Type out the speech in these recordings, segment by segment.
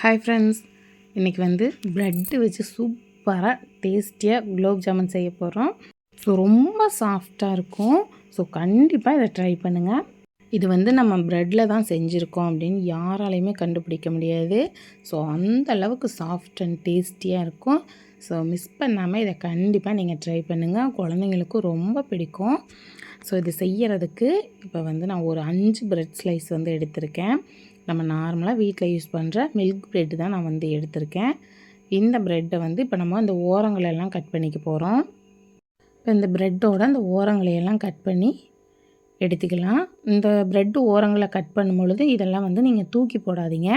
Hi friends இன்றைக்கி வந்து bread வச்சு சூப்பராக டேஸ்டியாக குலோப் ஜாமுன் செய்ய போகிறோம் ஸோ ரொம்ப சாஃப்டாக இருக்கும். ஸோ கண்டிப்பாக இதை ட்ரை பண்ணுங்கள் இது வந்து நம்ம ப்ரெட்டில் தான் செஞ்சுருக்கோம் அப்படின்னு யாராலையுமே கண்டுபிடிக்க முடியாது. ஸோ அந்த அளவுக்கு சாஃப்ட் அண்ட் டேஸ்டியாக இருக்கும். ஸோ மிஸ் பண்ணாமல் இதை கண்டிப்பாக நீங்கள் ட்ரை பண்ணுங்கள் குழந்தைங்களுக்கும் ரொம்ப பிடிக்கும். ஸோ இது செய்கிறதுக்கு இப்போ வந்து நான் ஒரு அஞ்சு ப்ரெட் ஸ்லைஸ் வந்து எடுத்திருக்கேன். நம்ம நார்மலாக வீட்டில் யூஸ் பண்ணுற மில்க் ப்ரெட் தான் நான் வந்து எடுத்திருக்கேன். இந்த ப்ரெட்டை வந்து இப்போ நம்ம அந்த ஓரங்களெல்லாம் கட் பண்ணிக்க போகிறோம் இப்போ இந்த ப்ரெட்டோட அந்த ஓரங்களையெல்லாம் கட் பண்ணி எடுத்துக்கலாம். இந்த ப்ரெட்டு ஓரங்களை கட் பண்ணும் பொழுது இதெல்லாம் வந்து நீங்கள் தூக்கி போடாதீங்க.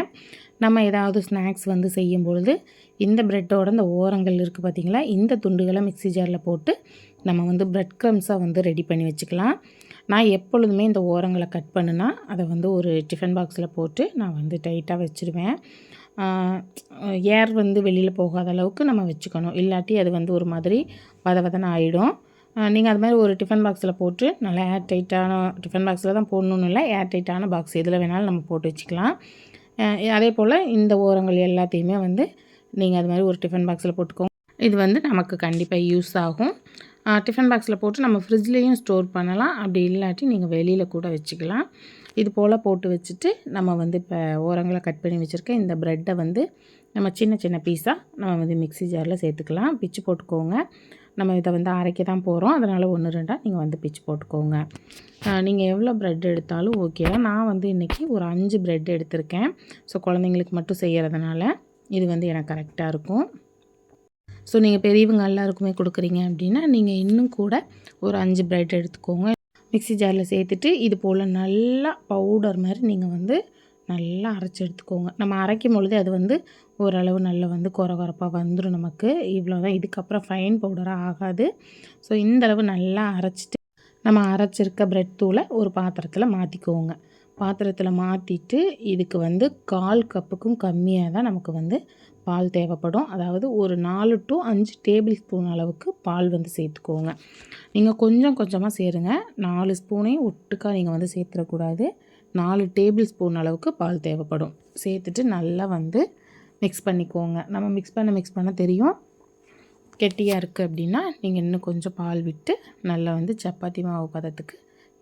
நம்ம ஏதாவது ஸ்நாக்ஸ் வந்து செய்யும் பொழுது இந்த ப்ரெட்டோட இந்த ஓரங்கள் இருக்குது பார்த்திங்களா இந்த துண்டுகளை மிக்சி ஜாரில் போட்டு நம்ம வந்து ப்ரெட் க்ரம்ஸாக வந்து ரெடி பண்ணி வச்சுக்கலாம். நான் எப்பொழுதுமே இந்த ஓரங்களை கட் பண்ணுனா அதை வந்து ஒரு டிஃபன் பாக்ஸில் போட்டு நான் வந்து டைட்டாக வச்சுருவேன். ஏர் வந்து வெளியில் போகாத அளவுக்கு நம்ம வச்சுக்கணும். இல்லாட்டி அது வந்து ஒரு மாதிரி வத வதன ஆகிடும் நீங்கள் அது மாதிரி ஒரு டிஃபன் பாக்ஸில் போட்டு நல்லா ஏர் டைட்டான டிஃபன் பாக்ஸில் தான் போடணுன்னு இல்லை ஏர் டைட்டான பாக்ஸ் எதில் வேணாலும் நம்ம போட்டு வச்சுக்கலாம். அதே போல் இந்த ஓரங்கள் எல்லாத்தையுமே வந்து நீங்கள் அது மாதிரி ஒரு டிஃபன் பாக்ஸில் போட்டுக்கோங்க. இது வந்து நமக்கு கண்டிப்பாக யூஸ் ஆகும். டிஃபன் பாக்ஸில் போட்டு நம்ம ஃப்ரிட்ஜ்லேயும் ஸ்டோர் பண்ணலாம். அப்படி இல்லாட்டி நீங்கள் வெளியில் கூட வச்சுக்கலாம். இது போல் போட்டு வச்சுட்டு நம்ம வந்து இப்போ ஓரங்களை கட் பண்ணி வச்சுருக்க இந்த ப்ரெட்டை வந்து நம்ம சின்ன சின்ன பீஸாக நம்ம வந்து மிக்சி ஜாரில் சேர்த்துக்கலாம். பிச்சு போட்டுக்கோங்க. நம்ம இதை வந்து அரைக்க தான் போகிறோம் அதனால் ஒன்று ரெண்டாக நீங்கள் வந்து பிச்சு போட்டுக்கோங்க. நீங்கள் எவ்வளோ ப்ரெட் எடுத்தாலும் ஓகே தான் நான் வந்து இன்றைக்கி ஒரு அஞ்சு ப்ரெட் எடுத்திருக்கேன். ஸோ குழந்தைங்களுக்கு மட்டும் செய்கிறதுனால இது வந்து எனக்கு கரெக்டாக இருக்கும். ஸோ நீங்கள் பெரியவங்க எல்லாருக்குமே கொடுக்குறீங்க அப்படின்னா நீங்கள் இன்னும் கூட ஒரு அஞ்சு ப்ரெட் எடுத்துக்கோங்க. மிக்சி ஜாரில் சேர்த்துட்டு இது போல் நல்லா பவுடர் மாதிரி நீங்கள் வந்து நல்லா அரைச்சி எடுத்துக்கோங்க. நம்ம அரைக்கும் பொழுது அது வந்து ஓரளவு நல்லா வந்து குற குறப்பாக வந்துடும் நமக்கு. இவ்வளோ தான் இதுக்கப்புறம் ஃபைன் பவுடராக ஆகாது. ஸோ இந்தளவு நல்லா அரைச்சிட்டு நம்ம அரைச்சிருக்க ப்ரெட் தூளை ஒரு பாத்திரத்தில் மாற்றிக்கோங்க பாத்திரத்தில் மாற்றிட்டு இதுக்கு வந்து கால் கப்புக்கும் கம்மியாக தான் நமக்கு வந்து பால் தேவைப்படும். அதாவது ஒரு நாலு டு அஞ்சு டேபிள் ஸ்பூன் அளவுக்கு பால் வந்து சேர்த்துக்கோங்க. நீங்கள் கொஞ்சம் கொஞ்சமாக சேருங்க. நாலு ஸ்பூனையும் ஒட்டுக்காக நீங்கள் வந்து சேர்த்துடக்கூடாது. நாலு டேபிள் ஸ்பூன் அளவுக்கு பால் தேவைப்படும். சேர்த்துட்டு நல்லா வந்து மிக்ஸ் பண்ணிக்கோங்க. நம்ம மிக்ஸ் பண்ண மிக்ஸ் பண்ண தெரியும். கெட்டியாக இருக்குது அப்படின்னா நீங்கள் இன்னும் கொஞ்சம் பால் விட்டு நல்லா வந்து சப்பாத்தி மாவு பதத்துக்கு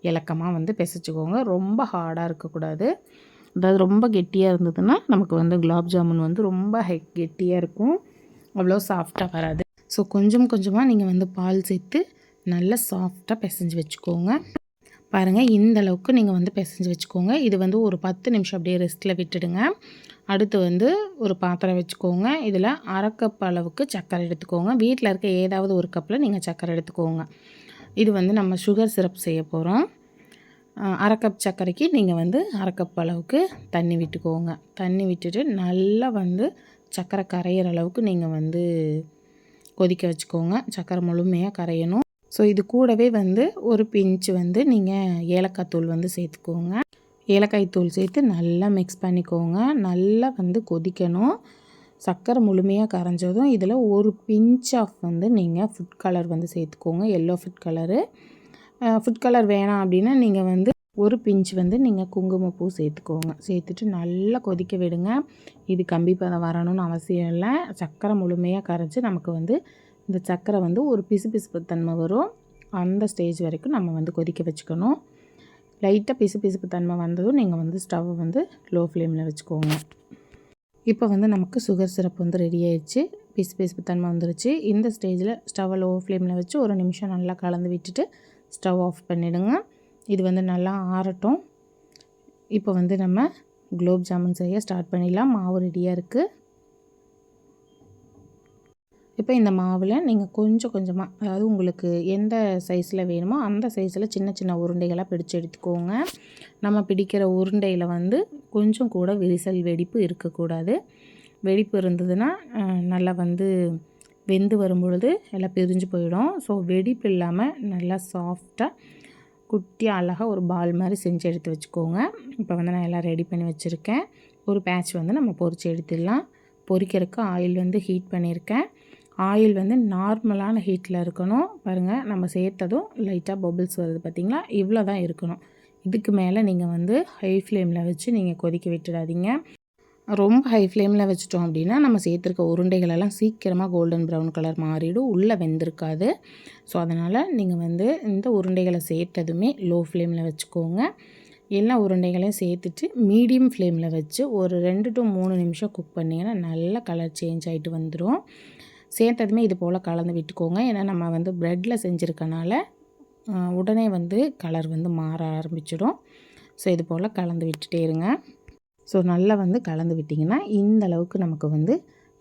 இலக்கமாக வந்து பிசைச்சிக்கோங்க. ரொம்ப ஹார்டாக இருக்கக்கூடாது. அதாவது ரொம்ப கெட்டியாக இருந்ததுன்னா நமக்கு வந்து குலாப் ஜாமுன் வந்து ரொம்ப ஹெ கெட்டியாக இருக்கும். அவ்வளோ சாஃப்டாக வராது. ஸோ கொஞ்சம் கொஞ்சமாக நீங்கள் வந்து பால் சேர்த்து நல்லா சாஃப்டாக பிசைஞ்சு வச்சுக்கோங்க. பாருங்கள் இந்த அளவுக்கு நீங்கள் வந்து பிசைஞ்சு வச்சுக்கோங்க. இது வந்து ஒரு பத்து நிமிஷம் அப்படியே ரெஸ்ட்டில் விட்டுடுங்க. அடுத்து வந்து ஒரு பாத்திரம் வச்சுக்கோங்க. இதில் அரை கப் அளவுக்கு சக்கரை எடுத்துக்கோங்க. வீட்டில் இருக்க ஏதாவது ஒரு கப்பில் நீங்கள் சக்கரை எடுத்துக்கோங்க. இது வந்து நம்ம சுகர் சிரப் செய்ய போகிறோம் அரை கப் சர்க்கரைக்கு நீங்கள் வந்து அரை கப் அளவுக்கு தண்ணி விட்டுக்கோங்க. தண்ணி விட்டுட்டு நல்லா வந்து சர்க்கரை கரையிற அளவுக்கு நீங்கள் வந்து கொதிக்க வச்சுக்கோங்க. சர்க்கரை முழுமையாக கரையணும். ஸோ இது கூடவே வந்து ஒரு பிஞ்சு வந்து நீங்கள் ஏலக்காய் தூள் வந்து சேர்த்துக்கோங்க. ஏலக்காய் தூள் சேர்த்து நல்லா மிக்ஸ் பண்ணிக்கோங்க. நல்லா வந்து கொதிக்கணும். சர்க்கரை முழுமையாக கரைஞ்சதும் இதில் ஒரு பிஞ்ச் ஆஃப் வந்து நீங்கள் ஃபுட் கலர் வந்து சேர்த்துக்கோங்க. Yellow food colour food colour வேணாம் அப்படின்னா நீங்கள் வந்து ஒரு பிஞ்ச் வந்து நீங்கள் குங்குமப்பூ சேர்த்துக்கோங்க. சேர்த்துட்டு நல்லா கொதிக்க விடுங்க. இது கம்பி பதம் வரணும்னு அவசியம் இல்லை. சர்க்கரை முழுமையாக கரைச்சி நமக்கு வந்து இந்த சர்க்கரை வந்து ஒரு பிசு பிசுப்பு தன்மை வரும். அந்த ஸ்டேஜ் வரைக்கும் நம்ம வந்து கொதிக்க வச்சுக்கணும். லைட்டாக பிசு பிசுப்பு தன்மை வந்ததும் நீங்கள் வந்து ஸ்டவ் வந்து லோ ஃப்ளேமில் வச்சுக்கோங்க. இப்போ வந்து நமக்கு சுகர் சிரப் வந்து ரெடி ஆயிடுச்சு. பீஸ் பிசுப்பு தன்மை வந்துருச்சு. இந்த ஸ்டேஜில் ஸ்டவ்வை லோ ஃப்ளேமில் வச்சு ஒரு நிமிஷம் நல்லா கலந்து விட்டுட்டு ஸ்டவ் ஆஃப் பண்ணிவிடுங்க இது வந்து நல்லா ஆறட்டும். இப்போ வந்து நம்ம குலோப் ஜாமுன் செய்ய ஸ்டார்ட் பண்ணிடலாம். மாவு ரெடியாக இருக்குது இப்போ இந்த மாவில் நீங்கள் கொஞ்சம் கொஞ்சமாக அதாவது உங்களுக்கு எந்த சைஸில் வேணுமோ அந்த சைஸில் சின்ன சின்ன உருண்டைகளாக பிடிச்சி எடுத்துக்கோங்க. நம்ம பிடிக்கிற உருண்டையில் வந்து கொஞ்சம் கூட விரிசல் வெடிப்பு இருக்கக்கூடாது. வெடிப்பு இருந்ததுன்னா நல்லா வந்து வெந்து வரும்பொழுது எல்லாம் பிரிஞ்சு போயிடும். ஸோ வெடிப்பு இல்லாமல் நல்லா சாஃப்டாக குட்டியாக அழகாக ஒரு பால் மாதிரி செஞ்சு எடுத்து வச்சுக்கோங்க. இப்போ வந்து நான் எல்லாம் ரெடி பண்ணி வச்சுருக்கேன். ஒரு பேட்ச் வந்து நம்ம பொறிச்சு எடுத்துடலாம். பொறிக்கிறதுக்கு ஆயில் வந்து ஹீட் பண்ணியிருக்கேன். ஆயில் வந்து நார்மலான ஹீட்டில் இருக்கணும். பாருங்கள் நம்ம சேர்த்ததும் லைட்டாக பபுள்ஸ் வருது பார்த்திங்களா இவ்வளோ தான் இருக்கணும். இதுக்கு மேலே நீங்கள் வந்து ஹை ஃப்ளேமில் வச்சு நீங்கள் கொதிக்க விட்டுடாதீங்க ரொம்ப ஹை ஃப்ளேமில் வச்சுட்டோம் அப்படின்னா நம்ம சேர்த்துருக்க உருண்டைகளெல்லாம் சீக்கிரமாக கோல்டன் ப்ரௌன் கலர் மாறிடும். உள்ளே வெந்திருக்காது. ஸோ அதனால் நீங்கள் வந்து இந்த உருண்டைகளை சேர்த்ததுமே லோ ஃப்ளேமில் வச்சுக்கோங்க. எல்லா உருண்டைகளையும் சேர்த்துட்டு மீடியம் ஃப்ளேமில் வச்சு ஒரு ரெண்டு டு மூணு நிமிஷம் குக் பண்ணிங்கன்னா நல்ல கலர் சேஞ்ச் ஆகிட்டு வந்துடும் சேர்த்ததுமே இது போல் கலந்து விட்டுக்கோங்க. ஏன்னா நம்ம வந்து ப்ரெட்டில் செஞ்சுருக்கனால உடனே வந்து கலர் வந்து மாற ஆரம்பிச்சிடும். ஸோ இது போல் கலந்து விட்டுட்டே இருங்க. ஸோ நல்லா வந்து கலந்து விட்டிங்கன்னா இந்த அளவுக்கு நமக்கு வந்து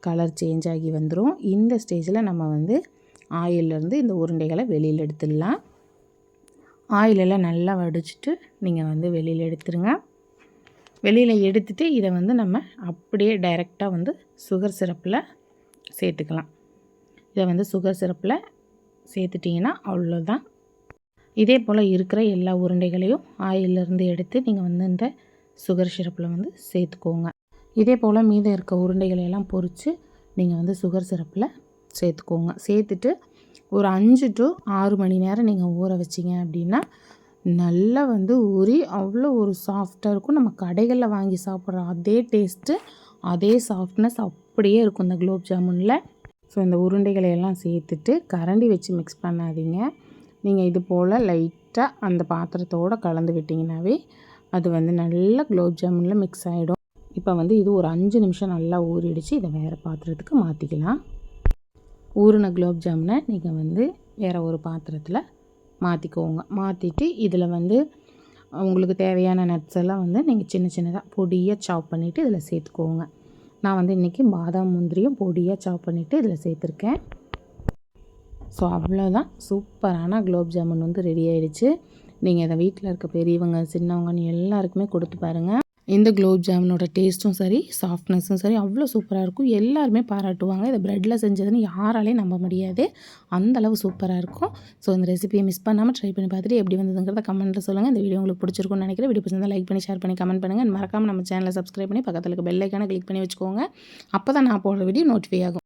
கலர் சேஞ்ச் ஆகி வந்துடும் இந்த ஸ்டேஜில் நம்ம வந்து ஆயிலேருந்து இந்த உருண்டைகளை வெளியில் எடுத்துடலாம். ஆயிலெல்லாம் நல்லா வடிச்சிட்டு நீங்கள் வந்து வெளியில் எடுத்துருங்க. வெளியில் எடுத்துகிட்டு இதை வந்து நம்ம அப்படியே டைரெக்டாக வந்து சுகர் சிரப்பில் சேர்த்துக்கலாம். இதை வந்து சுகர் சிரப்பில் சேர்த்துட்டிங்கன்னா அவ்வளோதான் இதே போல் இருக்கிற எல்லா உருண்டைகளையும் ஆயிலிருந்து எடுத்து நீங்கள் வந்து இந்த சுகர் சிரப்பில் வந்து சேர்த்துக்கோங்க. இதே போல் மீதம் இருக்க உருண்டைகளை எல்லாம் பொறித்து நீங்கள் வந்து சுகர் சிரப்பில் சேர்த்துக்கோங்க. சேர்த்துட்டு ஒரு அஞ்சு டு ஆறு மணி நேரம் நீங்கள் ஊற வச்சிங்க அப்படின்னா நல்லா வந்து ஊறி அவ்வளோ ஒரு சாஃப்டாக இருக்கும். நம்ம கடைகளில் வாங்கி சாப்பிட்ற அதே டேஸ்ட்டு அதே சாஃப்ட்னஸ் அப்படியே இருக்கும் இந்த குலோப் ஜாமுனில். ஸோ இந்த உருண்டைகளை எல்லாம் சேர்த்துட்டு கரண்டி வச்சு மிக்ஸ் பண்ணாதீங்க. நீங்கள் இது போல் லைட்டாக அந்த பாத்திரத்தோடு கலந்து விட்டிங்கனாவே அது வந்து நல்லா குலோப் ஜாமுனில் மிக்ஸ் ஆகிடும் இப்போ வந்து இது ஒரு அஞ்சு நிமிஷம் நல்லா ஊறிடுச்சு. இதை வேறு பாத்திரத்துக்கு மாற்றிக்கலாம் ஊறின குலோப் ஜாமுனை நீங்கள் வந்து வேறு ஒரு பாத்திரத்தில் மாற்றிக்கோங்க மாற்றிட்டு இதில் வந்து உங்களுக்கு தேவையான நட்ஸ் எல்லாம் வந்து நீங்கள் சின்ன சின்னதாக பொடியாக சாப் பண்ணிவிட்டு இதில் சேர்த்துக்கோங்க. நான் வந்து இன்றைக்கி பாதாம் முந்திரியும் பொடியாக சாப் பண்ணிவிட்டு இதில் சேர்த்துருக்கேன். ஸோ அவ்வளோதான் சூப்பரான குலோப் ஜாமுன் வந்து ரெடி ஆகிடுச்சு நீங்கள் இதை வீட்டில் இருக்க பெரியவங்க சின்னவங்கன்னு எல்லாருக்குமே கொடுத்து பாருங்கள் இந்த குலோப் ஜாமுனோட டேஸ்ட்டும் சரி சாஃப்ட்னஸும் சரி அவ்வளோ சூப்பராக இருக்கும். எல்லாருமே பாராட்டுவாங்க. இதை ப்ரெட்டில் செஞ்சதுன்னு யாராலையும் நம்ப முடியாது. அந்தளவு சூப்பராக இருக்கும். ஸோ இந்த ரெசிபியை மிஸ் பண்ணாமல் ட்ரை பண்ணி பார்த்துட்டு எப்படி வந்ததுங்கிறத கமெண்ட்டில் சொல்லுங்கள் இந்த வீடியோ உங்களுக்கு பிடிச்சிருக்கும்னு நினைக்கிறேன். வீடியோ பிடிச்சிருந்தா லைக் பண்ணி ஷேர் பண்ணி கமெண்ட் பண்ணுங்கள் மறக்காமல் நம்ம சேனலை சப்ஸ்கிரைப் பண்ணி பக்கத்தில் இருக்க பெல்லைக்கான கிளிக் பண்ணி வச்சுக்கோங்க. அப்போ தான் நான் போடுற வீடியோ நோட்டிஃபை ஆகும்.